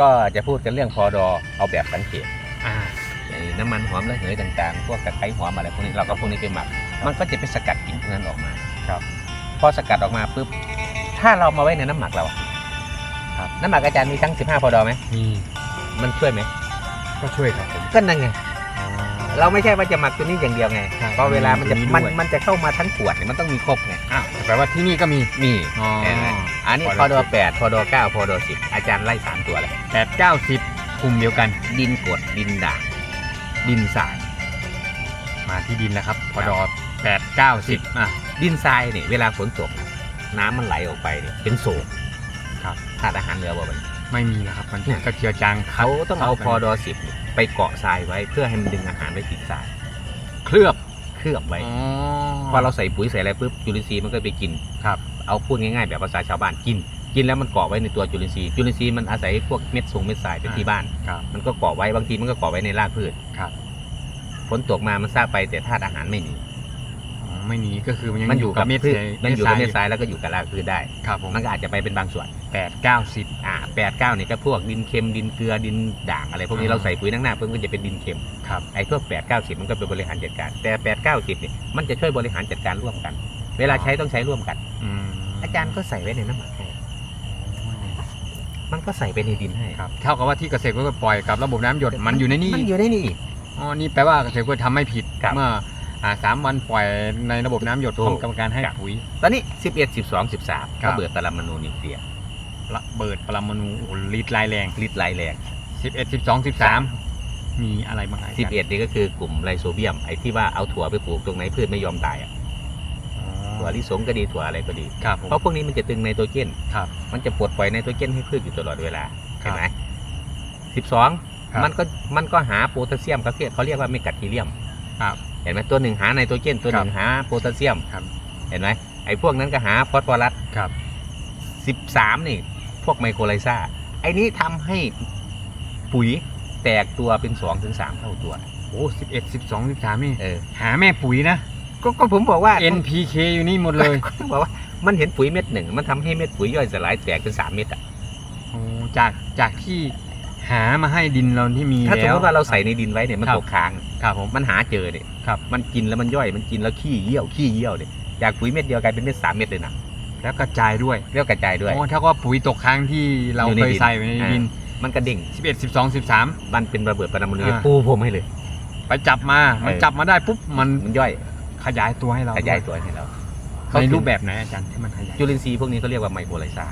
ก็จะพูดกันเรื่องพอดอเอาแบบสังเกตอ่าอย่างน้ำมันหอมระเหยต่างๆ พวกตะไคร้หอมอะไรพวกนี้เราก็พวกนี้ไปหมัก มันก็จะไปสกัดกลิ่นพวกนั้นออกมาครับ พอสกัดออกมาปุ๊บถ้าเรามาไว้ในน้ำหมักเราอะครับน้ำหมักอาจารย์มีทั้ง 15 พอดอไหมมีมันช่วยไหมก็ช่วยครับผมก็นั่นไง เราไม่ใช่ว่าจะหมักตัวนี้อย่างเดียวไงใช่เพราะเวลามันจะมีตัวนี้มันด้วย มันจะเข้ามาทั้งขวดเนี่ยมันต้องมีครบไงอ้าวแปลว่าที่นี่ก็มี มีอ๋อ เห็นไหมอันนี้พพออดดออแปดพอดอเก้าพอดอสิบอาจารย์ไล่สามตัวเลยแปดเก้าสิบกลุ่มเดียวกัน ดินกรดดินด่างดินทราย มาที่ดินแล้วครับพอดอแปดเก้าสิบอะ ดินทรายเนี่ยเวลาฝนตก น้ำมันไหลออกไปเนี่ยเป็นโศกครับธาตุอาหารเหลือบ่มัน ไม่มีแล้วครับ มันเนี่ยก็เจือจางคัดเขาต้องเอาคัดพอดอสิบไปเกาะทรายไว้ เพื่อให้มันดึงอาหารไว้ติดทรายเคลือบเคลือบไว้อ๋อพอเราใส่ปุ๋ยใส่อะไรปุ๊บจุลินทรีย์มันก็ไปกิน ครับ เอาพูดง่ายๆแบบภาษาชาวบ้านกิน กินแล้วมันเกาะไว้ในตัวจุลินทรีย์จุลินทรีย์มันอาศัยพวกเม็ดทรงเม็ดทรายเป็นที่บ้าน ครับ มันก็เกาะไว้บางทีมันก็เกาะไว้ในรากพืชครับ ฝนตกมามันซากไปแต่ธาตุอาหารไม่มีอ๋อ ไม่หนีก็คือมันยังมันอยู่กับเม็ดพืชทรายมันอยู่กับเม็ดททรายรายแล้วก็อยู่กับรากพืชได้ครับผมมันก็อาจจะไปเป็นบางส่วนแปดเก้าสิบอ่าแปดเก้าเนี่ยก็พวกดินเค็มดินเกลือดินด่างอะไรพวกนี้อ่าเราใส่ปุ๋ยนั่งหน้าเพิ่มก็จะเป็นดินเค็มครับไอ้พวกแปดเก้าสิบมันก็เป็นบริหารจัดการแต่แปดเก้าสิบเนี่ยมันจะช่วยบริหารจัดการร่วมกัน เวลาใช้ต้องใช้ร่วมกันอืมอาจารย์ก็ใส่ไว้ในน้ำหมักให้มันก็ใส่ไปในดินให้ครับเท่ากับว่าที่เกษตรก็ปล่อยกับระบบน้ำหยดมันอยู่ในนี่มันอยู่ในนี่อ๋อนี่แปลว่าเกษตรก็ทำไม่ผิดครับเมื่อ อ่าสามวันปล่อยในระบบน้ำหยดถูพกร้อมกับการให้ปุ๋ย ตอนนี้สิบเอ็ดสิบสองสิบสามครับระเบิดปรมาณูนิวเคลียร์ระเบิดปรมาณูโอ้โหฤทธิ์ร้ายแรงฤทธิ์ร้ายแรง11 12 13 มีอะไรบ้างอาจารย์สิบเอ็ดนี่ก็คือกลุ่มไรโซเบียมไอ้ที่ว่าเอาถั่วไปปลูกตรงไหนพืชไม่ยอมตายอะอ๋อถั่วลิสงก็ดีถั่วอะไรก็ดี ครับผม เพราะพวกนี้มันจะตึงไนโตรเจน ครับ มันจะปลดปล่อยไนโตรเจนให้พืชอยู่ตลอดเวลาครัเห็บนไหมสิบสองครับ มันก็มันก็หาโพแทสเซียมเขาเรียกเขาเรียกว่าเมกัดทีเรียม ครับเห็นไหมตัวหนึ่งหาไนโตรเจนตัวหนึ่งหาโพแทสเซียมครับ เห็นไหมไอ้พวกนั้นก็หาฟอสฟอรัสครับสิบสามนี่ พวกไมโครไลซาไอ้นี้ทำให้ปุ๋ยแตกตัวเป็นสองถึงสามเท่าตัว โอ้11 12 13นี่เออหาแม่ปุ๋ยนะก็ก็ผมบอกว่า NPK อยู่นี่หมดเลยก็บอกว่ามันเห็นปุ๋ยเม็ดหนึ่งมันทำให้เม็ดปุ๋ยย่อยสลายแตกเป็นสามเม็ดอะโอ้จากจากที่ หามาให้ดินเราที่มีถ้าสมแล้วมติว่าเราใส่ในดินไว้เนี่ยมันครับตกค้างครับผมมันหาเจอเนี่ยครับมันกินแล้วมันย่อยมันกินแล้วขี้เยี่ยวขี้เยี่ยวเนี่ยจากปุ๋ยเม็ดเดียวกลายเป็นเม็ดสามเม็ดเลยนะแล้วกระจายด้วยเรียกกระจายด้วยโอ้เท่ากับปุ๋ยตกค้างที่เราอยู่ในเคยดินใส่ไว้ในดินมันกระดิ่ง11 12 13 มันเป็นระเบิดปรมาณูอ่าปูผมให้เลย ไปจับมามันเออจับมาได้ปุ๊บมันมันย่อยขยายตัวให้เราขยายตัวให้เราในรูปแบบไหนอาจารย์ที่มันขยายจุลินทรีย์พวกนี้เขาเรียกว่าไมโครไลซา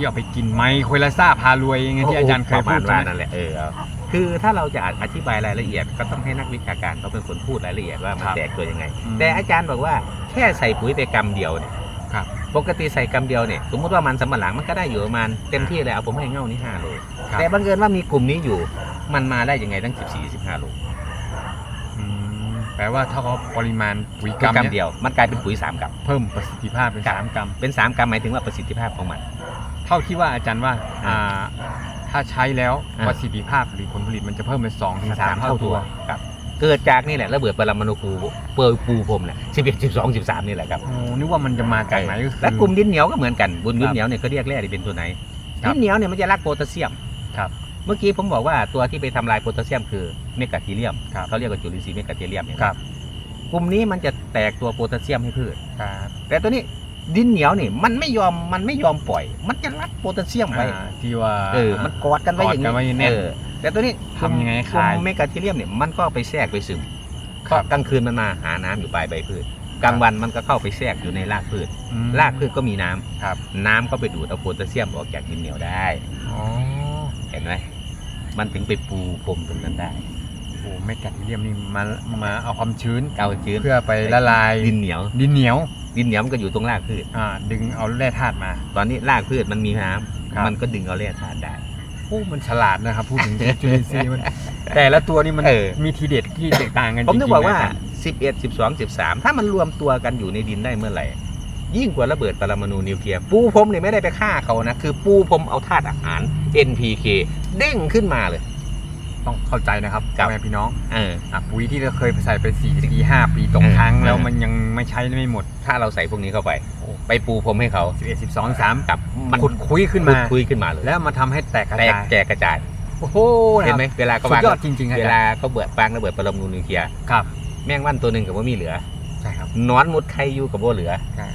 ที่เอาไปกินไมโครไลซ่าพารวยยังไงที่อาจารย์เคยพูดประมาณนะนั่นแหละเออเอาคือถ้าเราจะอธิบายรายละเอียดก็ต้องให้นักวิชาการเขาเป็นคนพูดรายละเอียดว่ามันครับแตกตัวยังไงอืมแต่อาจารย์บอกว่าแค่ใส่ปุ๋ยไปกำเดียวเนี่ยครับปกติใส่กำเดียวเนี่ยสมมติว่ามันสำปะหลังมันก็ได้อยู่ประมาณเต็มที่เลยเอาผมให้เง่านี่ห้าโลครับแต่บังเอิญว่ามีกลุ่มนี้อยู่ มันมาได้ยังไงตั้ง 14 15โลอืมแปลว่าถ้าเขาปริมาณปุ๋ยคือกำกำเนี่ยเดียว มันกลายเป็นปุ๋ย3กเพิ่มประสิทธิภาพเป็นครับสามกรัมำเป็น3กำหมายถึงว่าประสิทธิภาพของมันเท่าที่ว่าอาจารย์ว่าอ่าอ่าถ้าใช้แล้วอ่าประสิทธิภาพหรือผลผลิตมันจะเพิ่มเป็นสองถึงสามเท่าตัวครับเกิดจากนี่แหละระเบิดปรมาณูปูเปิดปูพรมเนี่ย11 12 13นี่แหละครับโอ้นึกว่ามันจะมาจากไหนก็คือและกลุ่มดินเหนียวก็เหมือนกันบุญดิคนรับเหนียวเนี่ยก็เรียกแร่ที่เป็นตัวไหนครัดิบนเหนียวเนี่ยมันจะรักโพแทสเซียมครับเมื่อกี้ผมบอกว่าตัวที่ไปทำลายโพแทสเซียมคือเมกาทีเรียมครับเขาเรียกว่าจุลินทรีย์เมกาทีเรียมเนี่ยครับกลุ่มนี้มันจะแตกตัวโพแทสเซียมให้พืชครับแต่ตัวนี้ ดินเหนียวนี่มันไม่ยอมมันไม่ยอมปล่อย มันจะรัดโพแทสเซียมไว้อ่าที่ว่าเออมันกอดกันไว้อย่างกอดกันไว้แน่น เออแต่ตัวนี้ทำยังไงให้คลายกลุ่มเมกาทีเรียมเนี่ยมันก็ไปแทรกไปซึมครับเพราะกลางคืนมันมาหาน้ำอยู่ปลายใบพืชกลางวันมันก็เข้าไปแทรกอยู่ในรากพืช อืม รากพืชก็มีน้ำครับ น้ำก็ไปดูดเอาโพแทสเซียมออกจากดินเหนียวได้ อ๋อเห็นไหมมันถึงไปปูพรมตรงนั้นได้โอ้ไม่กัดเรียมนี่มามาเอาความชื้น เอาชื้นเพื่อไปละลายดินเหนียวดินเหนียว ดินเหนียวมันก็อยู่ตรงรากพืช อ่า ดึงเอาแร่ธาตุมา ตอนนี้รากพืชมันมีน้ำครับมันก็ดึงเอาแร่ธาตุได้โอ้มันฉลาดนะครับพูดถึงจุลินทรีย์มัน แต่ละตัวนี่มันเออมีทีเด็ดที่แตกต่างกันผมถึงบอกว่าจริงๆนะ11 12 13 ถ้ามันรวมตัวกันอยู่ในดินได้เมื่อไหร่ ยิ่งกว่าระเบิดปรมาณูนิวเคลียร์ปูพรมเนี่ยไม่ได้ไปฆ่าเขานะ คือปูพรมเอาธาตุอาหาร NPK เด้งขึ้นมาเลย ต้องเข้าใจนะครับครับพ่อแม่พี่น้องเอออะปุ๋ยที่เราเคยไปใส่ไปสี่ปีห้าปีตกเออครั้งแล้วเออมันยังไม่ใช้ไม่หมด ถ้าเราใส่พวกนี้เข้าไป ไปปูพรมให้เขาสิบเอ็ดสิบสองสามกับมันขุดคุยขึ้นขุมาดคุยขึ้นมาเลยแล้วมาทำให้แตกกระแตกจายแจกกระจายโอ้โหเห็นไหมเวลาก็สุดวางยอดจริงๆครับเวลาเขาเบิดวางระเบิดปรมาณูนิวเคลียร์ครับ แมงวันตัวหนึ่งกับว่ามีเหลือใช่ครับนอนมุดไข่อยู่กับว่าเหลือใช่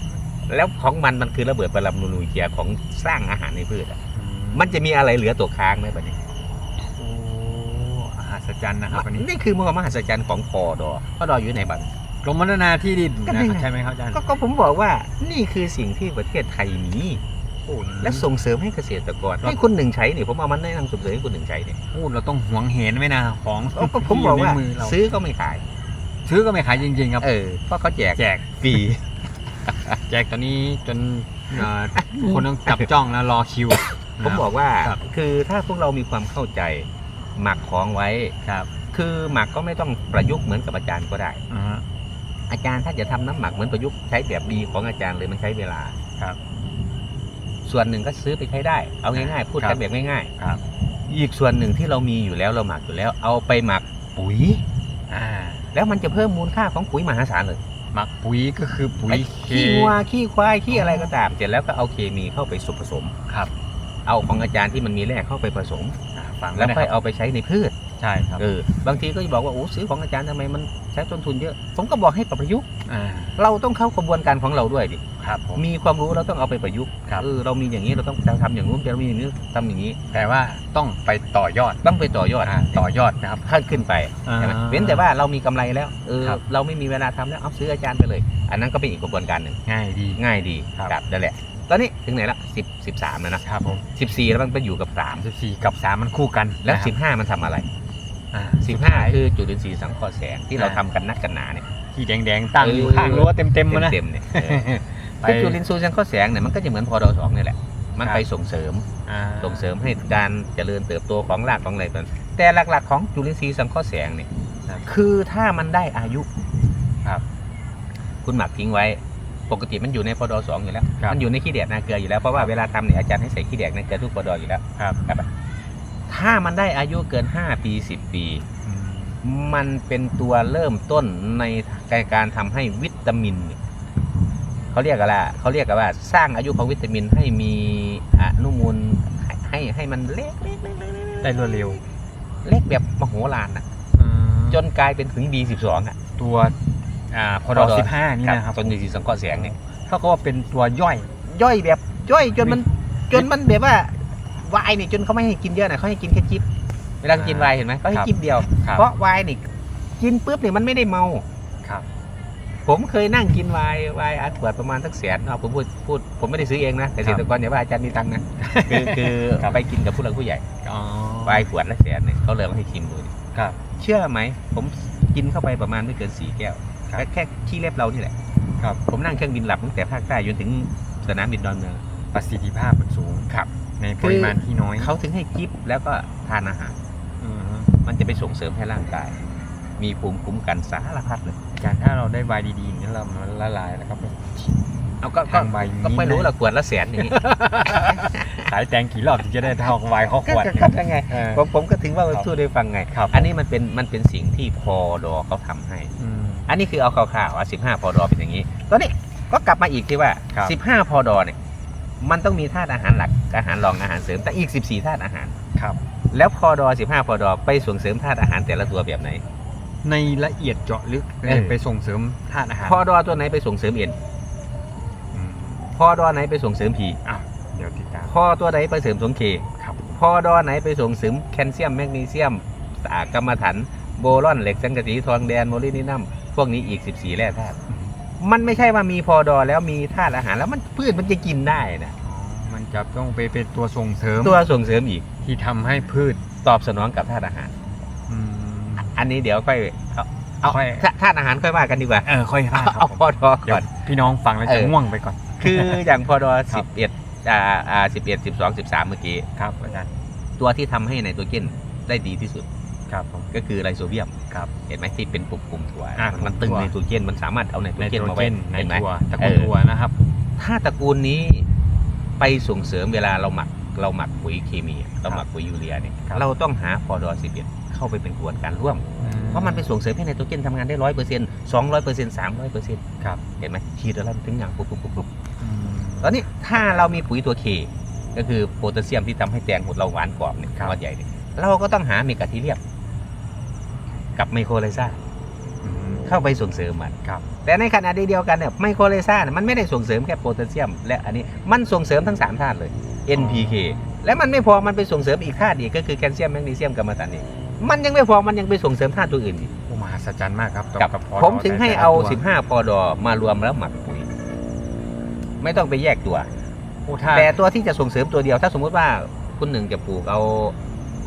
แล้วของมันมันคือระเบิดปรมาณูนิวเคลียร์ของสร้างอาหารในพืชอะอืมันจะมีอะไรเหลือตกค้างไหมบัดนี้โอ้มหั ศจรรย์นะครับวันนี้นี่คือมหัศจรรย์ของพอดอพอดออยู่ไหนบ้างกรมพัฒนาที่ดินก็นะนี่ไงใช่ไหมครับอาจารย์ก็ก็ผมบอกว่านี่คือสิ่งที่ประเทศไทยมีโอ้และส่งเสริมให้เกษตรกรให้คุณหนึ่งใช้เนี่ยผมเอามันแนะนำส่งเสริมให้คุณหนึ่งใช้เนี่ยพูดเราต้องหวงเห็นไว้นะของก็ก็ผมบอกว่าที่ยู่ในมือเราซื้อก็ไม่ขาย ซื้อก็ไม่ขายจริงๆครับเออเพราะเขาแจกแจกฟรีแจกตอนนี้จนเอ่อคนต้องจับจ้องแล้วรอคิว ผมบอกว่าครับคือถ้าพวกเรามีความเข้าใจ หมักของไว้ ครับ คือหมักก็ไม่ต้องประยุกต์เหมือนกับอาจารย์ก็ได้ อ่าฮะอาจารย์ถ้าจะทำน้ำหมักเหมือนประยุกต์ใช้แบบดีของอาจารย์เลยมันใช้เวลา ครับ ส่วนหนึ่งก็ซื้อไปใช้ได้ เอาง่ายๆ พูดครักับนแบบง่ายครับ ๆ อีกส่วนหนึ่งที่เรามีอยู่แล้วเราหมักอยู่แล้ว เอาไปหมักปุ๋ย อ่าแล้วมันจะเพิ่มมูลค่าของปุ๋ยมหาศาลเลยหมักปุ๋ยก็คือปุ๋ยไอ้เคขี้งัวขี้ควายขี้อะไรก็ตาม เสร็จแล้วก็เอาเคมีเข้าไปสุผสม ครับ เอาของอาจารย์ที่มันมีแร่เข้าไปผสม อ่าฟังแล้วนะค่อยครับเอาไปใช้ในพืชใช่ครับเออบางทีก็จะบอกว่าโอ้ซื้อของอาจารย์ทำไมมันใช้ต้นทุนเยอะ ผมก็บอกให้ปรับประยุกต์อ่าเราต้องเข้ากระบวนการของเราด้วยดิครับผมมีความรู้เราต้องเอาไปประยุกต์ครับเออเรามีอย่างนี้เราต้องทำอย่างนู้นเรามีอย่างนี้ทำอย่างนี้ แต่ว่าต้องไปต่อยอดต้องไปต่อยอดอ่าต่อยอดนะครับขั้นขึ้นไปใช่ไหมอ่าเว้นแต่ว่าเรามีกำไรแล้วเออครับเราไม่มีเวลาทำแล้วเอาซื้ออาจารย์ไปเลย อันนั้นก็เป็นอีกกระบวนการหนึ่งง่ายดีง่ายดีครับนั่นแหละ ตอนนี้ถึงไหนละสิบสิบสามแล้วนะครับผมสิบสี่แล้วมันไปอยู่กับสามสิบสี่กับสามมันคู่กันแล้วนะครับสิบห้ามันทำอะไรอ่าสิบสุดห้าท้ายคือจุลินทรีย์สังเคราะห์แสงที่เราอ่าทำกันนักกันหนาเนี่ยที่แดงๆตั้งอยู่เออข้างรั้วเต็มๆมานะเต็มๆเนี่ยเออไปคือจุลินทรีย์สังเคราะห์แสงเนี่ยมันก็จะเหมือนพอดอสองนี่แหละมันครับไปส่งเสริมอ่าส่งเสริมให้การเจริญเติบโตของรากของอะไรต่างแต่หลักๆของจุลินทรีย์สังเคราะห์แสงเนี่ยครับคือถ้ามันได้อายุครับ คุณหมักทิ้งไว้ ปกติมันอยู่ในพอดอสองอยู่แล้ว ครับมันอยู่ในขี้แดดนาเกลืออยู่แล้ว เพราะว่าเวลาทำเนี่ยอาจารย์ให้ใส่ขี้แดดนาเกลือทุกพอดออยู่แล้วครับถ้ามันได้อายุเกิน 5 ปี 10 ปี อืมมันเป็นตัวเริ่มต้นในการทำให้วิตามินเนี่ยเขาเรียกอะไรอะเขาเรียกกันว่าสร้างอายุของวิตามินให้มีอนุมูลให้ให้ให้มันเล็กเล็กเล็กเล็กเล็กได้รวดเร็วเล็กแบบมโหฬารนะอืมจนกลายเป็นถึง B12 อะ ตัว อ่าพอดอสิบห้านี่นะครับ ต้นจุลินทรีย์สังเคราะห์แสงเนี่ยเท่ากับว่าเป็นตัวย่อยย่อยแบบย่อยจนมันจนมันแบบว่าวายเนี่ยจนเขาไม่ให้กินเยอะนะเขาให้กินแค่จิ๊บเวลากินวายเห็นไหมเขาให้ครับจิ๊บเดียวครับเพราะวายนี่กินปุ๊บเนี่ยมันไม่ได้เมาครับ ผมเคยนั่งกินไวน์ไวน์อัดขวดประมาณสักแสนเอาผมพูดพูดผมไม่ได้ซื้อเองนะเกษตรกรอย่าว่าอาจารย์มีตังค์นะคือคือครับไปกินกับผู้หลักผู้ใหญ่อ๋อไวน์ขวดละแสนเนี่ยเขาเลยมาให้ชิมดูดิครับ เชื่อไหมผมกินเข้าไปประมาณไม่เกินสี่แก้ว ครับแค่แค่ขี้เล็บเรานี่แหละครับ ผมนั่งเครื่องบินหลับตั้งแต่ภาคใต้จนถึงสนามบินดอนเมืองประสิทธิภาพมันสูงครับ ในปริมาณที่น้อยเขาถึงให้จิบแล้วก็ทานอาหารอือฮึมันจะไปส่งเสริมให้ร่างกาย มีภูมิคุ้มกันสารพัดเลยอาจารย์ถ้าเราได้ไวน์ดีๆอย่างนี้เรามันละลายแล้วก็ไปเอาก็ก็ทางไวน์นี้ก็ไม่รู้นะละขวดละแสนอย่างนี้ขายแตงกี่รอบถึงจะได้เท่าไวน์เขาขวดก็เนี่ยก็ก็ไงเออผมผมก็ถึงว่าครับพูดได้ฟังไงครับอันนี้มันเป็นมันเป็นสิ่งที่พอดอเขาทำให้ อืมอันนี้คือเอาข่าวๆว่า15พอดอเป็นอย่างนี้ตอนนี้ก็กลับมาอีกที่ว่าครับ15พอดอเนี่ยมันต้องมีธาตุอาหารหลักอาหารรองอาหารเสริม แต่อีก14ธาตุอาหารครับ แล้วพอดอ15พอดอไปส่งเสริมธาตุอาหารแต่ละตัวแบบไหน ในละเอียดเจาะลึกเออ ไปส่งเสริมธาตุอาหารพอดอตัวไหนไปส่งเสริมเอ็นอืมพอดอไหนไปส่งเสริมผีอ้าวเดี๋ยวติดตามพอตัวไหนไปเสริมสงเค ครับ พอดอไหนไปส่งเสริมแคลเซียมแมกนีเซียมสารกรรมฐานโบรอนเหล็กสังกะสีทองแดนโมลินินัม พวกนี้อีก 14 แร่ธาตุมันไม่ใช่ว่ามีพอดอแล้วมีธาตุอาหารแล้วมันพืชมันจะกินได้นะอ๋อมันจะต้องไปเป็นตัวส่งเสริมตัวส่งเสริมอีกที่ทำให้พืชตอบสนองกับธาตุอาหารอืมอันนี้เดี๋ยวค่อยเอาเอาค่อยธาธาตุอาหารค่อยว่ากันดีกว่าเออค่อยพลาดครับเอาผมพอดอเดี๋ยก่วอนพี่น้องฟังแล้วจะเออง่วงไปก่อน คืออย่างพอดอครัสิบบเอ็ดอ่าอ่าสิบเอ็ดสิบสองสิบสามเมื่อกี้ครับอาจารย์ตัวที่ทำให้ไนโตรเจนได้ดีที่สุด ครับผม ก็คือไรโซเบียมครับเห็นไหมที่เป็นปุ่มปุ่มๆถั่วอ่ามันตึงถั่วไนโตรเจนมันสามารถเอาไนโตรในเจนโตรมาเจไว้นในเห็นไหมถั่วตระกูลเออถั่วนะครับ ถ้าตระกูลนี้ไปส่งเสริมเวลาเราหมักเราหมักปุ๋ยเคมีเราหมักปุ๋ยยูเรียเนี่ยครับเราต้องหาพอดอสิบเอ็ดเข้าไปเป็นกระบวนการร่วม เพราะมันไปส่งเสริมให้ไนโตรเจนทำงานได้ร้อยเปอร์เซ็นต์สองร้อยเปอร์เซ็นต์สามร้อยเปอร์เซ็นต์ครับเห็นไหมฉีดอะไรมันถึงอย่างปุ๊บปุ๊บปุ๊บปุ๊บอืมตอนนี้ถ้าเรามีปุ๋ยตัวเคก็คือโพแทสเซียมที่ทำให้แตงหดเราหวานกรอบเนี่ยครับก้อนใหญ่เนี่ยเราก็ต้องหาเมกะทีเรียม กับไมโครไลซ่าอืมเข้าไปส่งเสริมมันครับ แต่ในขณะเดียวกันเนี่ยไมโครไลซ่าเนี่ยมันไม่ได้ส่งเสริมแค่โพแทสเซียม และอันนี้มันส่งเสริมทั้งสามธาตุเลย NPK และมันไม่พอมันไปส่งเสริมอีกธาตุอีกก็คือแคลเซียมแมกนีเซียมกัมมันตันอีกมันยังไม่พอมันยังไปส่งเสริมธาตุตัวอื่นอีกโอ้มหัศจรรย์มากครับต่อกับกับพอผมถึงให้เอาแต่ละตัว15 พอดอมารวมแล้วหมักปุ๋ยไม่ต้องไปแยกตัวโอ้ถ้าแต่ตัวที่จะส่งเสริมตัวเดียว ถ้าสมมุติว่าคุณหนึ่งจะปลูกเอา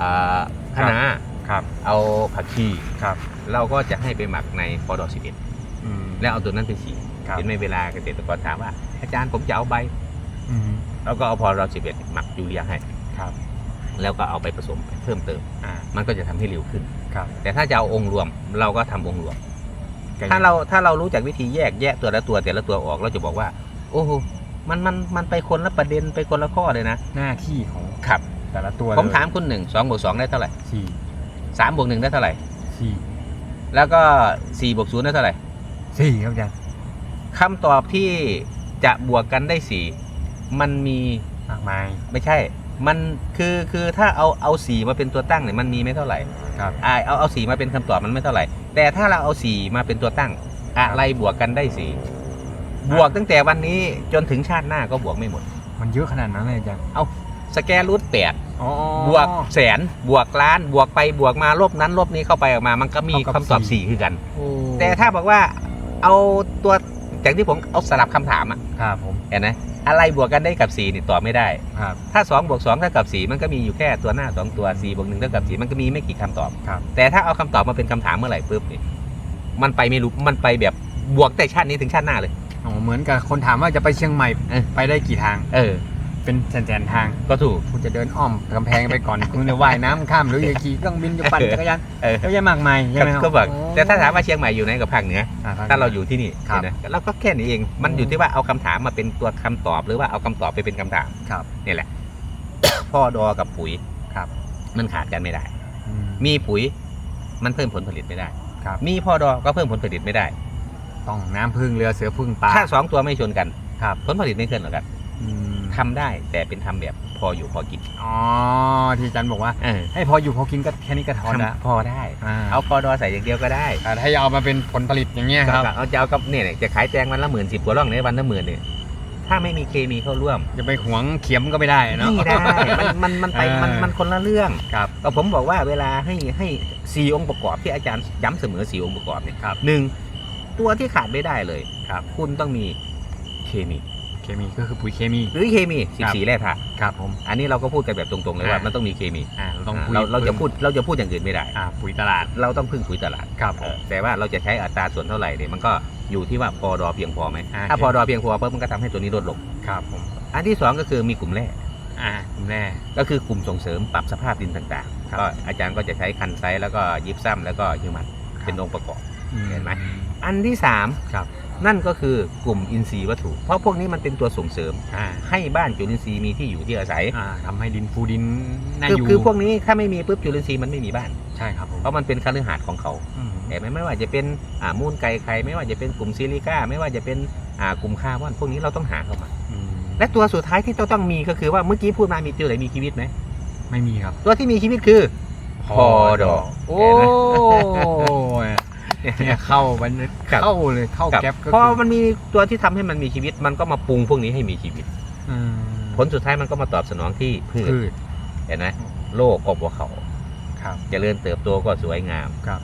อ่าคะน้า ครับ เอาผักชีครับ เราก็จะให้ไปหมักในพอดอ11อืมแล้วเอาตัวนั้นไปฉีดครับเห็นไหมเวลาเกษตรกรถามว่า อาจารย์ผมจะเอาใบอืมแล้วก็เอาพอดอ11หมักยูเรียให้ครับ แล้วก็เอาไปผสมเพิ่มเติมอ่ามันก็จะทำให้เร็วขึ้นครับ แต่ถ้าจะเอาองค์รวมเราก็ทำองค์รวมก็ยังถ้าเราถ้าเรารู้จักวิธีแยกแยกตัวละตัวแต่ละตัวออกเราจะบอกว่า โอ้โหมันมันมันไปคนละประเด็นไปคนละข้อเลยนะ หน้าที่ของครับแต่ละตัว ผมเลยถามคุณหนึ่งสองบวกสองได้เท่าไหร่สี่ สามบวกหนึ่งได้เท่าไหร่ สี่แล้วก็สี่บวกศูนย์ได้เท่าไหร่สี่ครับอาจารย์คำตอบที่จะบวกกันได้สี่มันมีมากมาย ไม่ใช่ มันคือคือถ้าเอาเอาสี่มาเป็นตัวตั้งเนี่ยมันมีไม่เท่าไหร่ครับ อ่าเอาเอาสี่มาเป็นคำตอบมันไม่เท่าไหร่ แต่ถ้าเราเอาสี่มาเป็นตัวตั้ง อะไรบวกกันได้สี่บวกตั้งแต่วันนี้จนถึงชาติหน้าก็บวกไม่หมด มันเยอะขนาดนั้นเลยอาจารย์สแกนรูทแปดอ๋อ บวกแสนบวกล้านบวกไปบวกมาลบนั้นลบนี้เข้าไปออกมา มันก็มีเท่ากับคำตอบสี่สี่คือกันโอ้แต่ถ้าบอกว่าเอาตัวจากที่ผมเอาสลับคำถามอะครับผมเห็นไหมอะไรบวกกันได้กับ4นี่ตอบไม่ได้ครับถ้า2บวก2เท่ากับ4มันก็มีอยู่แค่ตัวหน้า 2 ตัว4บวก1เท่ากับ4มันก็มีไม่กี่คำตอบครับแต่ถ้าเอาคำตอบมาเป็นคำถามเมื่อไหร่ปุ๊บนี่มันไปไม่รู้มันไปแบบบวกแต่ชาตินี้ถึงชาติหน้าเลยอ๋อเหมือนกับคนถามว่าจะไปเชียงใหม่เออไปได้กี่ทาง เออ เป็นแสนๆทางก็ถูก คุณจะเดินอ้อมกำแพงไปก่อน คุณจะว่ายน้ำข้ามหรือจะขี่เครื่องบินจะปั่นจักรยานเออ เยอะแยะมากมายใช่ไหมครับก็บอกโแต่ถ้าถามว่าเชียงใหม่อยู่ไหนกับภาคเหนือ อ่ถ้าเราอยู่ที่นี่ครับเห็นไหมเราก็แค่นี้เอง มันอยู่ที่ว่าเอาคำถามมาเป็นตัวคำตอบ หรือว่าเอาคำตอบไปเป็นคำถามครับ นี่แหละ พ่อดอกับปุ๋ยครับ มันขาดกันไม่ได้ อืม มีปุ๋ย มันเพิ่มผลผลิตไม่ได้ครับ มีพ่อดอก็เพิ่มผลผลิตไม่ได้ ต้องน้ำพึ่งเรือเสือพึ่งปลา ถ้าสองตัวไม่ชนกันครับ ผลผลิตไม่ขึ้นหรอกครับ อืมทำได้แต่เป็นทำแบบพออยู่พอกินอ๋อที่อาจารย์บอกว่า เออให้พออยู่พอกินก็แค่นี้ก็ทอนละทำพอได้ อ่าเอาพอดอใส่อย่างเดียวก็ได้แต่ถ้าเอามาเป็นผลผลิตอย่างเงี้ยครับ ก็เอาจะเอากับเนี่ยจะขายแตงวันละหมื่นสิบกว่าร่องในวันละหมื่นเนี่ยถ้าไม่มีเคมีเข้าร่วมจะไปหวงเข็มก็ไม่ได้เนาะ ไม่ได้มันมันมันไปมันเออ มันคนละเรื่อง ครับ ก็ผมบอกว่าเวลาให้ให้สี่องค์ประกอบที่อาจารย์ย้ำเสมอสี่องค์ประกอบเนี่ยครับหนึ่งตัวที่ขาดไม่ได้เลยครับ คุณต้องมีเคมี เคมีก็คือปุ๋ยเคมี หรือเคมีครับ14 แร่ธาตุครับผม อันนี้เราก็พูดกันแบบตรงๆเลยว่าอ่ามัมันต้องมีเคมีอ่าเราต้องอ่าปุ๋ยเราเราจะพูดเราจะพูดอย่างอื่นไม่ได้อ่าปุ๋ยตลาดเราต้องพึ่งปุ๋ยตลาดครับผเอมอแต่ว่าเราจะใช้อัตราส่วนเท่าไหร่เนี่ยมันก็อยู่ที่ว่าพอดอเพียงพอไหมอ่าถ้าโอเคพอดอเพียงพอปุ๊บมันก็ทำให้ตัวนี้ลดลงครับผมอันที่สองก็คือมีกลุ่มแร่อ่ากลุ่มแร่ก็คือกลุ่มส่งเสริมปรับสภาพดินต่างครับๆก็อาจารย์ก็จะใช้คันไซต์แล้วก็ยิปซัมแล้วก็ฮิวมันเป็นองค์ประกอบเห็นไหมอันที่สามครับ นั่นก็คือกลุ่มอินทรีย์วัตถุ เพราะพวกนี้มันเป็นตัวส่งเสริม อ่าให้บ้านจุลินทรีย์มีที่อยู่ที่อาศัยอ่าทำให้ดินฟูดินน่าคืออยู่คือพวกนี้ถ้าไม่มีปุ๊บจุลินทรีย์มันไม่มีบ้าน ใช่ครับผมเพราะมันเป็นคฤหาสน์ของเขาอืมเห็นไหมไม่ว่าจะเป็นอ่ามูลไก่ไข่ไม่ว่าจะเป็นกลุ่มซิลิก้าไม่ว่าจะเป็นอ่ากลุ่มคาร์บอนพวกนี้เราต้องหาเข้ามา อืมและตัวสุดท้ายที่ต้องต้องมีก็คือว่าเมื่อกี้พูดมามีตัวไหนมีชีวิตไหมไม่มีครับตัวที่มีชีวิตคือ พอดอโอ้ย เนี่ยเข้ามันครับ เข้าเลยเข้าครับแก๊ปก็พอคือมันมีตัวที่ทำให้มันมีชีวิต มันก็มาปรุงพวกนี้ให้มีชีวิต อืมผลสุดท้ายมันก็มาตอบสนองที่พืชพืชเห็นไหมโลกก็บ่เขาครับเจริญเติบโตก็สวยงาม ครับ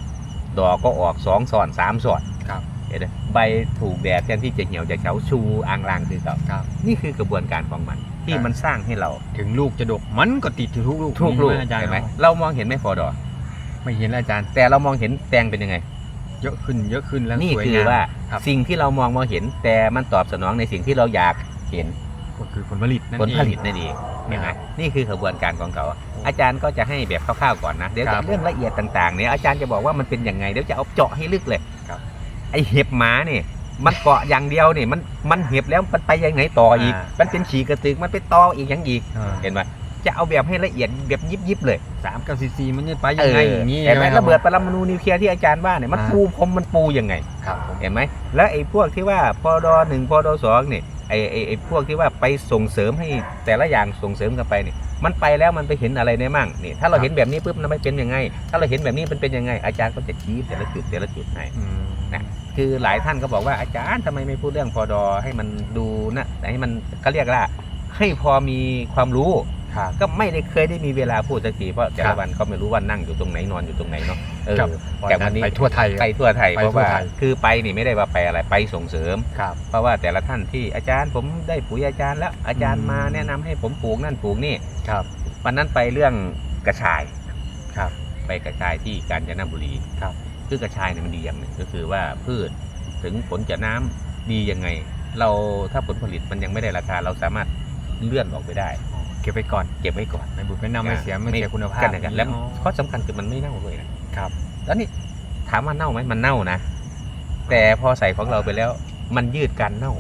ดอกก็ออกสองสอนสามสอนครับเห็นไหมใบถูกแดดแทนที่จะเหี่ยวจะเฉาชูอ่างลางคือเก่าครับนี่คือกระบวนการของมัน ที่ครับ มันสร้างให้เราถึงลูกจะดกมันก็ติดอยู่ทุกลูกทุกลูกอาจารย์เห็นไหมเนาะเรามองเห็นไหมฟอดอไม่เห็นแล้วอาจารย์แต่เรามองเห็นแตงเป็นยังไง เยอะขึ้นเยอะขึ้นแล้วนี่สวยคืองามว่าครับสิ่งที่เรามองมองเห็น แต่มันตอบสนองในสิ่งที่เราอยากเห็นก็คือผลผลิตนั่นผลเองผลิตนั่นเองเห็นไหมครับนี่คือกระบวนการของเขา อาจารย์ก็จะให้แบบคร่าวๆก่อนนะเดี๋ยวครับเรื่องละเอียดต่างๆเนี่ยอาจารย์จะบอกว่ามันเป็นยังไงเดี๋ยวจะเอาเจาะให้ลึกเลยครับ ไอเห็บหมาเนี่ยมันเกาะอย่างเดียวเนี่ยมันมันเห็บแล้วมันไปยังไงต่ออีกอ่ามัมันเป็นฉีกระตึกมันไปต่ออีกอย่างอีก อ่า เห็นไหม จะเอาแบบให้ละเอียดแบบยิบยิบๆเลยสามกับสี่สี่มันจะไปยังไงอย่างนี้เห็นไหมใช่คระเบิดปรมาณูนิวเคลียร์ที่อาจารย์ว่าเนี่ยมันอ่าปูพรมมันปูยังไงครับผมเห็นไหมแล้วไอ้พวกที่ว่าพอดหนึ่งพอดสองเนี่ยไอ้ไอ้ไอ้พวกที่ว่าไปส่งเสริมให้แต่ละอย่างส่งเสริมกันไปเนี่ยมันไปแล้วมันไปเห็นอะไรได้มั่งนี่ถ้าเราเห็นแบบนี้ปุ๊บมันไม่เป็นยังไง ถ้าเราเห็นแบบนี้มันเป็นยังไง อาจารย์ก็จะชี้แต่ละจุดแต่ละจุดให้อืมนะคือหลายท่านก็บอกว่าอาจารย์ทำไมไม่พูดเรื่องพอดอให้มันดูนะให้มันเขาเรียกว่าให้พอมีความรู้ ครับ ก็ไม่ได้เคยได้มีเวลาพูดสักทีเพราะแต่ครัละบวันเขาไม่รู้ว่านั่งอยู่ตรงไหนนอนอยู่ตรงไหนเนาะเออครับจากวันนี้ไปทั่วไทย ไปทั่วไทยไปเพราะทั่วว่าไทย คือไปนี่ไม่ได้ว่าไปอะไรไปส่งเสริม ครับ เพราะว่าแต่ละท่านที่อาจารย์ผมได้ปุ๋ยอาจารย์แล้วอาจารย์อืม มาแนะนำให้ผมปลูกนั่นปลูกนี่ ครับ วันนั้นไปเรื่องกระชายครับไปกระชายที่กาญจนบุรีครับ คือกระชายเนี่ยมันดีอย่างหนึ่งก็คือว่าพืชถึงผลจะน้ำดียังไง เราถ้าผลผลิตมันยังไม่ได้ราคาเราสามารถเลื่อนออกไปได้อ๋อ เก็บไปก่อนเก็บไว้ก่อนไม่บุญไม่นำไม่เสียไม่เสียคุณภาพกันนะกันแล้วอ๋อข้อสำคัญคือมันไม่เน่าเลยนะครับ แล้วนี่ถามว่าเน่าไหมมันเน่านะ แต่พอใส่ของเราไปแล้ว มันยืดการเน่า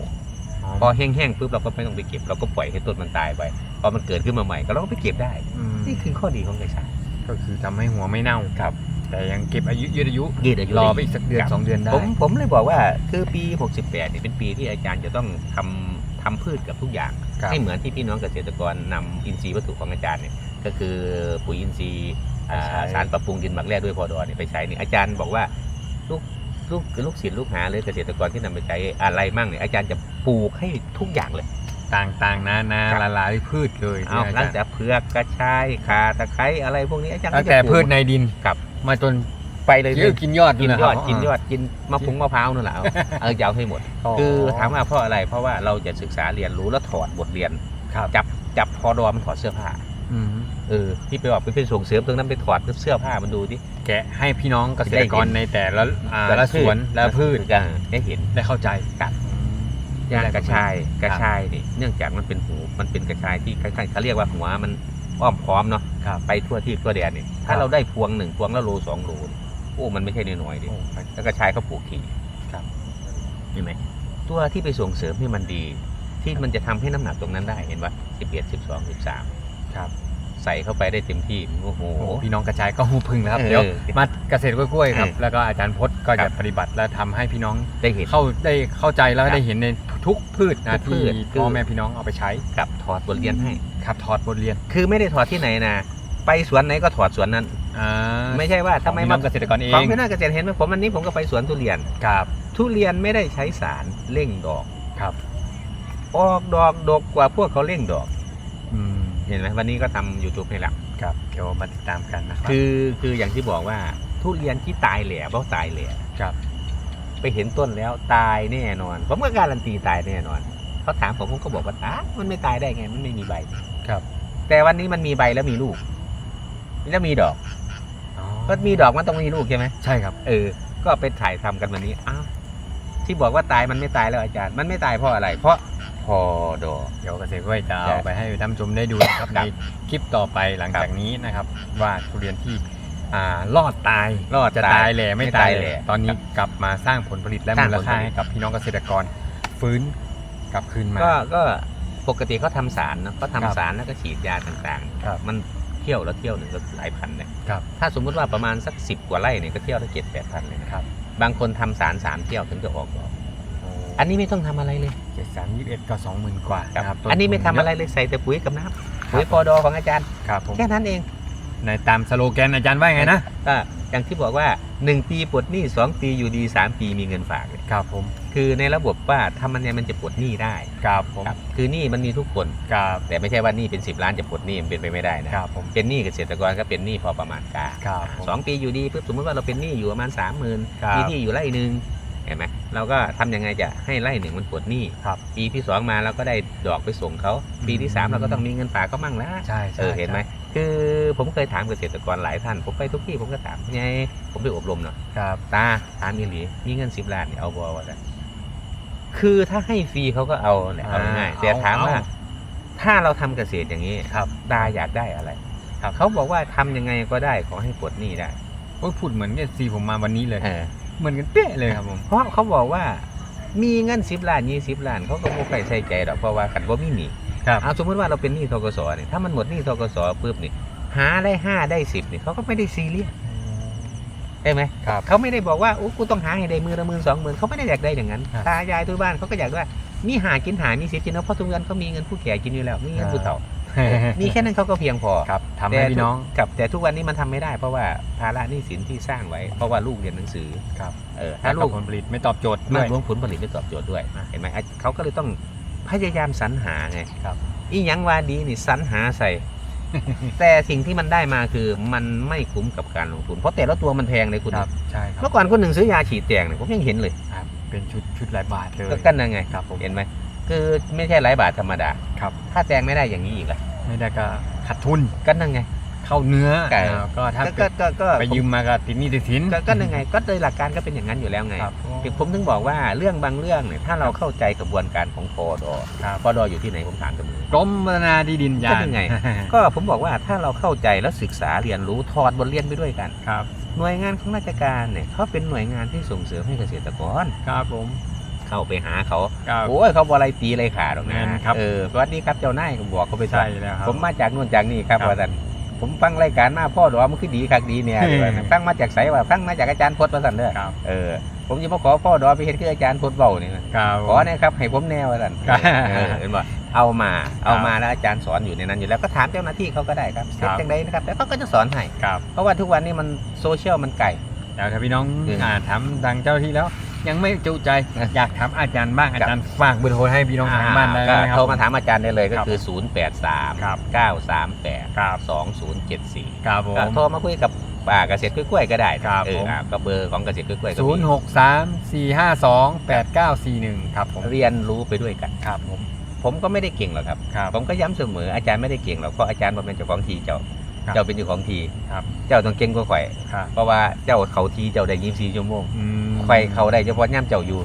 อ๋อพอแห้งๆปุ๊บเราก็ไม่ต้องไปเก็บ เราก็ปล่อยให้ต้นมันตายไปพอมันเกิดขึ้นมาใหม่ก็เราก็ไปเก็บได้มนี่คือข้อดีของกระชายก็คือทำให้หัวไม่เน่าครับ แต่ยังเก็บอายุยืดอายุยืดอายุรอด้ไปอีกสักเดือนครับสองเดือนได้ผมผมเลยบอกว่าคือปี 68เนี่ยเป็นปีที่อาจารย์จะต้องทำ ทำพืชกับทุกอย่าง ครับให้เหมือนที่พี่น้องเกษตรกรนำอินทรีย์วัตถุของอาจารย์เนี่ยก็คือปุ๋ยอินทรีย์อ่าไปใช้ สารปรับปรุงดินหมักแร่ด้วยพอดอเนี่ยไปใช้เนี่ยอาจารย์บอกว่าลูกลูกลูกศิษย์ลูกหาเลยเกษตรกรที่นำไปใช้อะไรมั่งเนี่ยอาจารย์จะปลูกให้ทุกอย่างเลย ต่างๆนานาครับ ละลายพืชเลยเอาที่หลังจารย์จากเผือกกระชายข่าตะไคร้อะไรพวกนี้อาจารย์ตั้ก็งจะแต่ปลูกพืชในดินครับ มาจน ไปเลย เยอะกินยอดกินนะยอดครับกินยอดกินมะพร้งมะพร้าวนั่นแหละเอาเอาจะเอาให้หมด คือถามว่าเพราะอะไร เพราะว่าเราจะศึกษาเรียนรู้แล้วถอดบทเรียนครับจับจับพอดอมันถอดเสื้อผ้าอืมเออที่ไปบอกไปเป็นส่งเสริมตรงนั้นไปถอดเสื้อผ้ามันดูดิแกะให้พี่น้องเกษตรกรได้เห็นในแต่ละอ่าละสวนและพืชก็ได้เห็นได้เข้าใจครับอืมยางกระชายครับกระชายนี่เนื่องจากมันเป็นหูมันเป็นกระชายที่คล้ายๆเขาเรียกว่าหัวมันอ้อมพร้อมเนาะครับไปทั่วที่ทั่วแดนนี่ถ้าครับเราได้พวงหนึ่งพวงแล้วโลสองโลนี่ โอ้มันไม่ใช่น้อยๆดิโอ้ไปแล้วกระชายเขาปลูกถี่ครับเห็นไหมตัวที่ไปส่งเสริมให้มันดี ที่มันจะทำให้น้ำหนักตรงนั้นได้เห็นปะสิบเอ็ดสิบสองสิบสามครับ ใส่เข้าไปได้เต็มที่โอ้โหโอ้พี่น้องกระจายก็หูพึ่งแล้วครับเออเดี๋ยวมาเกษตรกล้วยๆครับเออแล้วก็อาจารย์พจน์ก็ครัจะบปฏิบัติและทำให้พี่น้องได้เห็นเข้าได้เข้าใจแล้วครับได้เห็นในทุกพืชนะทุกพืที่ชคือพ่อแม่พี่น้องเอาไปใช้กับถอดบทเรียนให้ครับถอดบทเรียน คือไม่ได้ถอดที่ไหนนะไปสวนไหนก็ถอดสวนนั้น อ่าไม่ใช่ว่าทำไมของพี่น้องเกษตรกรเอของงพี่น้องเกษตรเห็นไหมผมวันนี้ผมก็ไปสวนทุเรียน ครับทุเรียนไม่ได้ใช้สารเร่งดอก ครับออกดอกดกกว่าพวกเขาเร่งดอก อืมเห็นไหมวันนี้ก็ทำ YouTube ให้ละครับเดี๋ยวมาติดตามกันนะครับคือคืออย่างที่บอกว่าทุเรียนที่ตายแหล่เพราะตายแหล่ครับไปเห็นต้นแล้วตายแน่นอน ผมก็การันตีตายแน่นอนเขาถามผมผมก็บอกว่าตายมันไม่ตายได้ไง มันไม่มีใบ ครับแต่วันนี้มันมีใบแล้วมีลูก แล้วมีดอกอ๋อ ก็มีดอกมันต้องมีลูกใช่ไหมใช่ครับ เออ ก็ไปถ่ายทำกันวันนี้อ้าวที่บอกว่าตายมันไม่ตายแล้วอาจารย์ มันไม่ตายเพราะอะไร เพราะพอดอก เดี๋ยวเกษตรกล้วยจะใช่เอาไปให้ท่านผู้ชมได้ดูนะครับคในรับคลิปต่อไปหลังครับจากนี้นะครับ ว่าทุเรียนที่อ่ารอดตายรอดจะตายตายแหล่ไม่ไม่ตาตายยแหแหล่ล่ตอนนี้กลับมาสร้างผลผลิตและสร้างมูลค่าผลผลิตให้กับพี่น้องเกษตรกรฟื้นกลับคืนมาก็ก็ปกติเขาทำสารเนอะเขาครับทำสารแล้วก็ฉีดยาต่างครับๆมัน เที่ยวแล้วเที่ยวหนึ่งก็หลายพันเลยครับ ถ้าสมมุติว่าประมาณสักสิบกว่าไร่เนี่ยก็เที่ยวละเจ็ดแปดพันเลยนะครับ บางคนทำสารสามเที่ยวถึงจะออกดอกอันนี้ไม่ต้องทำอะไรเลยเจ็ดสามยี่สิบเอ็ดก็สองหมื่นกว่านะครับต้อันนี้ไม่ทำอะไรทุเลยใส่แต่ปุ๋ยกับน้ำปุ๋ยพอดอของอาจารย์ ครับผมแค่นั้นเองในตามสโลแกนอาจารย์ว่าไงนะก็อย่างที่บอกว่า 1ปีปลดหนี้2ปีอยู่ดี3ปีมีเงินฝากเลยครับผมคือในระบบว่าทำมันเนี่ยมันจะปลดหนี้ได้ครับผมครับคือหนี้มันมีทุกคน ครับแต่ไม่ใช่ว่าหนี้เป็น 10 ล้านจะปลดหนี้มันเป็นไปไม่ได้นะ ครับผมเป็นหนี้เกษตรกรก็เป็นหนี้พอประมาณการครับผม สองปีอยู่ดีปุ๊บสมมติว่าเราเป็นหนี้อยู่ประมาณ3 0,000ครับ มีที่อยู่ไร่หนึ่งเห็นไหมเราก็ทำยังไงจะให้ไร่หนึ่งมันปลดหนี้ครับ ปีที่2มาเราก็ได้ดอกไปส่งเขาปีที่3เราก็ต้องมีเงินฝากเขามั่งแล้ว ใช่เอใช่อเห็นไหม ใช่ คือผมเคยถามเกษตรกรหลายท่าน ผมไปทุกที่ผมก็ถามไงผมไปอบรมเนาะครับตาถามอีหลีมีเงินสิบล้านเนี่ยเอาบอวะนะคือถ้าให้ฟรีเขาก็เอาแหละเอาง่ายๆแต่ถามว่าถ้าเราทำเกษตรอย่างนี้ครับตาอยากได้อะไรครับเขาบอกว่าทำยังไงก็ได้ขอให้ปลดหนี้ได้โอ้ยพูดเหมือนเนี่ยซีผมมาวันนี้เลยเออเหมือนกันเป๊ะเลยครับผมเพราะเขาบอกว่ามีเงินสิบล้านยี่สิบล้านเขาก็ไม่ค่อยใส่ใจหรอกเพราะว่ากันว่ามีหนี้ ครับเอาสมมติว่าเราเป็นหนี้ทกสเนี่ยถ้ามันหมดหนี้ทกสปุ๊บนี่หาได้ห้าได้สิบนี่เขาก็ไม่ได้ซีเรียสใช่ไหมครับเขาไม่ได้บอกว่าโอ้กูต้องหาให้ได้มือละหมื่นสองหมื่นเขาไม่ได้อยากได้อย่างนั้นครับตายายทุกบ้านเขาก็อยากว่ามีหากินหามีเสียกินนะเพราะทุกวันเขามีเงินผู้แก่กินอยู่แล้วมีเงินผู้เฒ่ามีแค่นั้นเขาก็เพียงพอครับทำให้พี่น้องกับแต่ทุกวันนี้มันทำไม่ได้เพราะว่าภาระหนี้สินที่สร้างไว้ เพราะว่าลูกเรียนหนังสือครับเออถ้าถ้าลูลูกกผลผลิตไม่ตอบโจทย์ด้มัวนยรวมผลผลิตไม่ตอบโจทย์ด้วยเห็นไหมอะเขาก็เลยต้อง พยายามสรรหาไงครับ อีหยังว่าดีนี่สรรหาใส่ แต่สิ่งที่มันได้มาคือมันไม่คุ้มกับการลงทุน เพราะแต่ละตัวมันแพงเลยคุณครับใช่ครัเมื่บอก่อนคนหนึ่งซื้อยาฉีดแตงเนี่ยผมยังเห็นเลยครับเป็นชุดชุดหลายบาทเลยก็กันยังไงครับผมเห็นไหมคือไม่ใช่หลายบาทธรรมดาครับ ถ้าแตงไม่ได้อย่างนี้อีกอะไม่ได้ก็ขาดทุนกันยังไง เข้าเนื้อไก่อ่าก็ถ้าก็เกิก็ดก็ก็ไปยืมมาก็ติดหนี้ติดสิน ก็ก็ยังไงก็โดยหลักการก็เป็นอย่างนั้นอยู่แล้วไง ครับผมถึงบอกว่าเรื่องบางเรื่องเนี่ยถ้าเราเข้าใจกระบวนการของพอดอครับ พอดออยู่ที่ไหนผมถามเสมอ กรมพัฒนาที่ดินยาก็ยังไง ก็ผมบอกว่าถ้าเราเข้าใจแล้วศึกษาเรียนรู้ถอดบทเรียนไปด้วยกัน ครับ หน่วยงานของราชการเนี่ยเขาเป็นหน่วยงานที่ส่งเสริมให้เกษตรกรครับผมเข้าไปหาเขาครับ โอ้ยเขาบออะไรตีอะไรขาดหรอกแม่นะนครับ เออสวัสดีครับเจ้านายผมบอกเขาไปใช่ใส่แล้วครับ ผมมาจากนู่นจากนี่ครับครับ ว่าสัน ผมฟังรายการมาพ่อดอมันคือดีคักดีเนี่ยเฮ้ยว่าซั่นฟังมาจากไสว่าฟังมาจากอาจารย์พจน์ว่าสันเด้อครับเออผมจะมาขอพ่อดอไปเห็นคืออาจารย์พจน์เบานี่นะครับขอเนี่ยครับให้ผมแนวว่าสันครับเออเห็นบ่เอามาเอามาแล้วอาจารย์สอนอยู่ในนั้นอยู่แล้วก็ถามเจ้าหน้าที่เขาก็ได้ครับเซ็ตจังไดนะครับแล้วเขาก็จะสอนให้ครับเพราะว่าทุกวันนี้มันโซเชียลมันไก่แล้วถ้าพี่น้องอืมอ่าถามทางเจ้าที่แล้ว ยังไม่จุใจ อยากถามอาจารย์บ้างอาจารย์ฝากเบอร์โทรให้พี่น้องทางบ้านได้ไหก็มครับโทรมาถามอาจารย์ได้เลยก็ครับคือ 0 8 3ครับ9 3 8ครับ2 0 7 4ครับผก็มโทรมาคุยกับป่าเกษตรกล้วยๆก็ได้ครับเออผมอะก็เบอร์ของเกษตรกล้วยๆก็ศูนมีย์หกสามสี่ห้าสองแปดเก้าสี่หนึ่งครับผมเรียนรู้ไปด้วยกันครับผมผมก็ไม่ได้เก่งหรอกครับครับผมก็ย้ำเสมออาจารย์ไม่ได้เก่งหรอกเพราะอาจารย์บ่เป็นเจ้าของทีเจ้า ครับเจ้าเป็นเจ้าของทีครับ เจ้าต้องเก่งกว่าข่อยครับเพราะว่าเจ้าเขาทีเจ้าได้ยี่สิบสี่ชั่วโมงอืมข่อยเขาได้เฉพาะย่ำเจ้าอยู่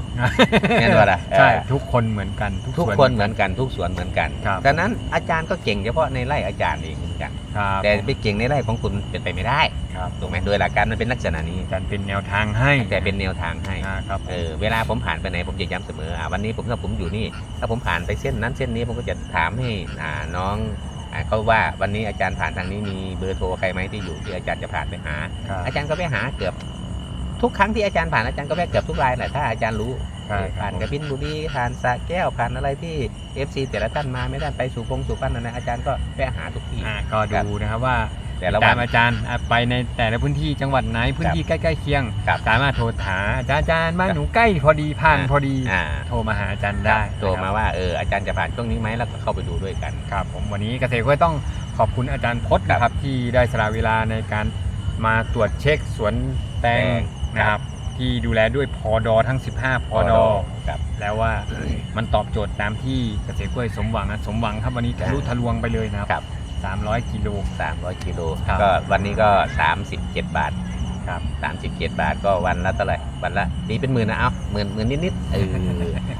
แม่นบ่ล่ะใช่เออ ทุกคนเหมือนกันทุกทุกส่ว คนเหมือนกันทุกสวนเหมือนกันครับ ดังนั้นอาจารย์ก็เก่งเฉพาะในไร่อาจารย์เองเหมือนกันครับแต่ไปเก่งในไร่ของคุณเป็นไปไม่ได้ครับถูกไหมโดยหลักการมันเป็นลักษณะนี้อาจารย์เป็นแนวทางให้แต่เป็นแนวทางให้ อ่าครับเออเวลาผมผ่านไปไหนผมจะย้ำเสมออ่าวันนี้ผมถ้าผมอยู่นี่ ถ้าผมผ่านไปเส้นนั้นเส้นนี้ผมก็จะถามให้อ่าน้องอ่า เขาว่าวันนี้อาจารย์ผ่านทางนี้มีเบอร์โทรใครไหมที่อยู่ที่อาจารย์จะผ่านไปหา ครับอาจารย์ก็ไปหาเกือบ ทุกครั้งที่อาจารย์ผ่านอาจารย์ก็แวะเกือบทุกรายแหละถ้าอาจารย์รู้ ใช่ครับผ่านกระบินบุรีผ่านสระแก้วผ่านอะไรที่ FC แต่ละท่านมาไม่ได้ไปสู่พงสู่พันธุ์นะอาจารย์ก็แวะหาทุกที่ อ่าก็ดูนะครับว่า แต่ละตาวัมนอาจารย์อะไปในแต่ละพื้นที่จังหวัดไหนพื้นที่ใกล้ๆเคียง ครับสามารถโทรหาอาจารย์อาจารย์บ้านหนูใกล้พอดีผ่านอ่า พอดี อ่าโทรมาหาอาจารย์ได้โทรมาว่าเอออาจารย์จะผ่านช่วงนี้ไหมแล้วก็เข้าไปดูด้วยกัน ครับผมวันนี้เกษตรก็ต้องขอบคุณอาจารย์พจน์นะครับที่ได้สละเวลาในการมาตรวจเช็คสวนแตงแตง นะครับที่ดูแลด้วยพอดอทั้ง 15พอดอ ครับ แล้วว่ามันตอบโจทย์ตามที่เกษตรกล้วยสมหวังนะสมหวังครับวันนี้ทะลุทะลวงไปเลยนะครับครับ 300กิโล 300กิโลครับ ก็วันนี้ก็ 37 บาท ครับ 37 บาทก็วันละเท่าไหร่วันละนี่เป็นหมื่นนะเอ้าหมื่นหมื่นนิดๆเออ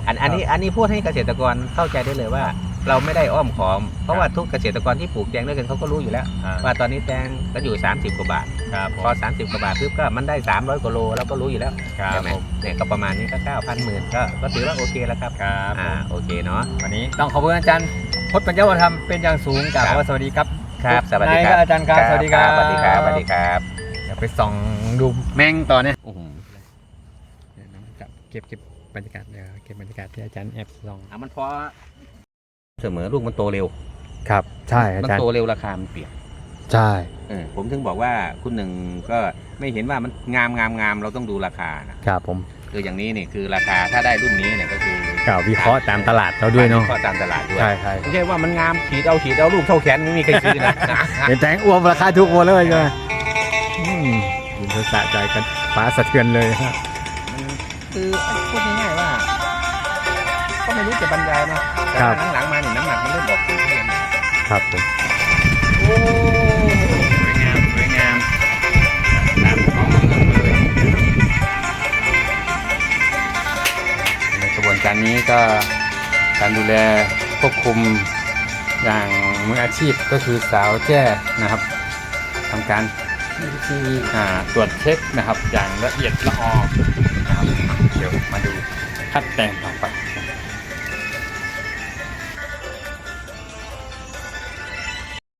อันอันนี้อันนี้พูดให้เกษตรกรเข้าใจได้เลยว่า เราไม่ได้อ้อมค้อม เพราะว่าทุกเกษตรกรที่ปลูกแตงด้วยกันเขาก็รู้อยู่แล้ว อ่าว่าตอนนี้แตงก็อยู่ 30 กว่าบาท ครับผพอม30 กว่าบาทปุ๊บก็มันได้ 300กว่าโลเราก็รู้อยู่แล้วครับใช่ไหมผมเนี่ยก็ประมาณนี้ก็9,000หมื่นก็ก็ถือว่าโอเคแล้วครับ ครับผอ่ามโอเคเนาะ วันนี้ต้องขอบคุณอาจารย์ พจน์ปัญญาวัฒนธรรมเป็นอย่างสูงกล่าวครับว่าสวัสดีครับครับสวัสดีนายครับอาจารย์ครับสวัสดีครับสวัสดีครับสวัสดีครับเดี๋ยวไปส่องดูแมงต่อเนี่ยโอ้โหเดี๋ยวน้องจับเก็บเก็บบรรยากาศเดี๋ยวเก็บบรรยากาศที่อาจารย์แอบส่องอะมันพอเสมอลูกมันโตเร็ว ครับ ใช่อามันจารย์โตเร็วราคามันเปลี่ยนใช่เออผมถึงบอกว่าคุณหนึ่งก็ไม่เห็นว่ามันงามงามงามเราต้องดูราคานะครับผมคืออย่างนี้นี่คือราคาถ้าได้รุ่นนี้เนี่ยก็คือ กล่าววิเคราะห์ตามตลาดเราด้วยเนาะก็ตามตลาดด้วยใช่ใช่ไม่ใช่ว่ามันงามฉีดเอาฉีดเอาลูกเท่าแขนไม่มีใครซื้อนะเห็นแตงอ้วมราคาถูกหมดเลยใช่ไหมอืมยินดีสะใจกันฟ้าสะเทือนเลยฮะมันคือพูดง่ายๆว่า ก็ไม่รู้จะบรรยายเนาะแต่หลังๆมาเนี่ยน้ำหนักมันเริ่มบอกขึ้นเรื่อยๆครับผมโอ้ วนการนี้ก็การดูแลควบคุมอย่างมืออาชีพก็คือสาวแจ้นะครับทำการที่อ่าตรวจเช็คนะครับ อย่างละเอียดละออนะครับเดี๋ยวมาดูขั้นแต่งต่อไป